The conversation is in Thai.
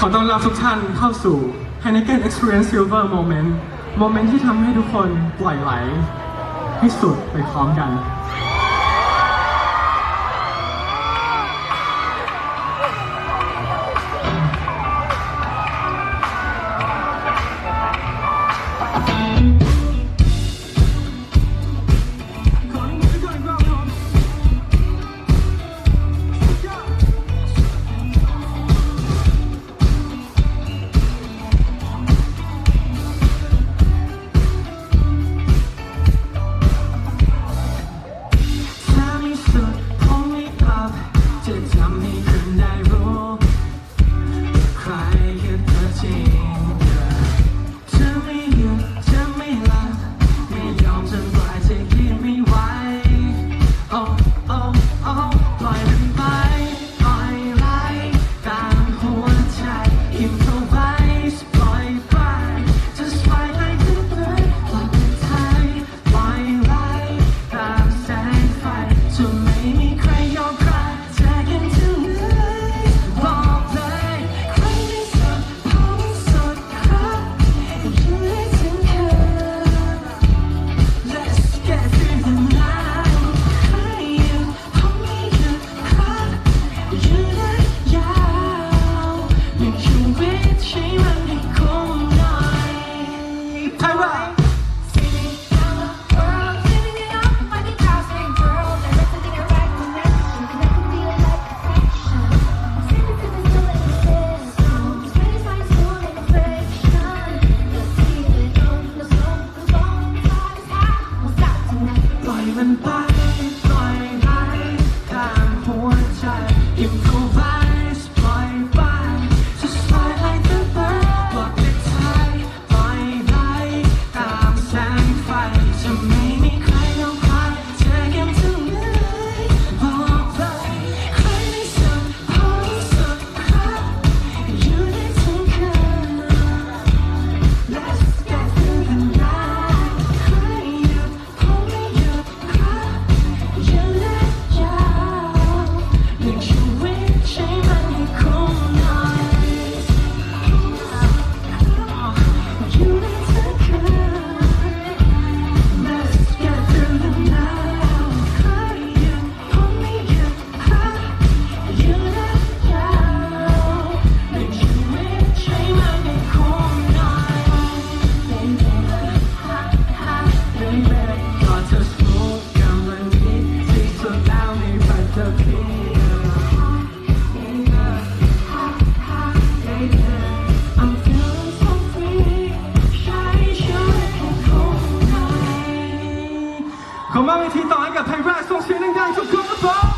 ขอต้อนรับทุกท่านเข้าสู่ Heineken Experience Silver Moment โมเมนต์ที่ทำให้ทุกคนปล่อยไหลให้สุดไปพร้อมกัน ขอมอบเวทีต่อให้กับไทยรัฐส่งเสียงดังๆทุกคนครับ